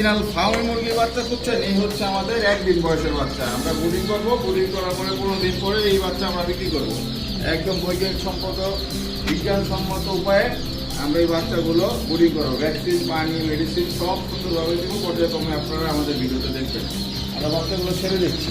Original Fermi মুরগির বাচ্চা খুঁজছেন, এই হচ্ছে আমাদের একদিন বয়সের বাচ্চা। আমরা বুডিং করব বুডিং করার পরে পনেরো দিন পরে এই বাচ্চা আমরা বিক্রি করব। একদম বৈজ্ঞানিক সম্মত, বিজ্ঞানসম্মত উপায়ে আমরা এই বাচ্চাগুলো বুডিং করব। ভ্যাকসিন পানি মেডিসিন সব সুন্দরভাবে দিব। পর্যায়ক্রমে আপনারা আমাদের ভিডিওতে দেখবেন। আমরা বাচ্চাগুলো ছেড়ে দিচ্ছি।